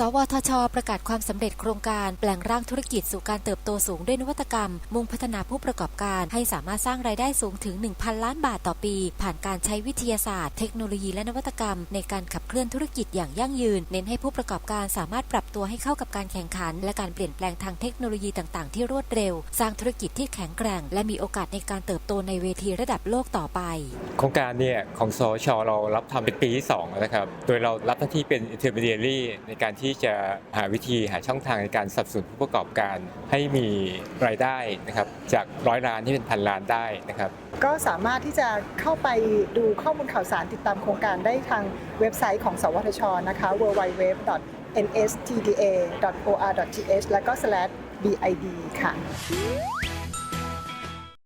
สวทช ประกาศความสำเร็จโครงการแปลงร่างธุรกิจสู่การเติบโตสูงด้วยนวัตกรรม มุ่งพัฒนาผู้ประกอบการ ให้สามารถสร้างรายได้สูงถึง 1,000 ล้านบาทต่อปี ผ่านการใช้วิทยาศาสตร์ เทคโนโลยีและนวัตกรรม ในการขับเคลื่อนธุรกิจอย่างยั่งยืน เน้นให้ผู้ประกอบการสามารถปรับตัวให้เข้ากับการแข่งขัน และการเปลี่ยนแปลงทางเทคโนโลยีต่างๆ ที่รวดเร็ว สร้างธุรกิจที่แข็งแกร่ง และมีโอกาสในการเติบโตในเวทีระดับโลกต่อไป โครงการเนี่ยของสชเรารับทำเป็นปีที่2นะครับ โดยเรารับหน้าที่เป็น intermediary ในการที่ที่จะหาวิธีหาช่องทางในการสนับสนุนผู้ประกอบการ ให้มีรายได้นะครับจากร้อยล้านที่เป็นพันล้านได้นะครับ ก็สามารถที่จะเข้าไปดูข้อมูลข่าวสารติดตามโครงการได้ทางเว็บไซต์ของ สวทชนะคะ www.nstda.or.th แล้วก็ /bid ค่ะ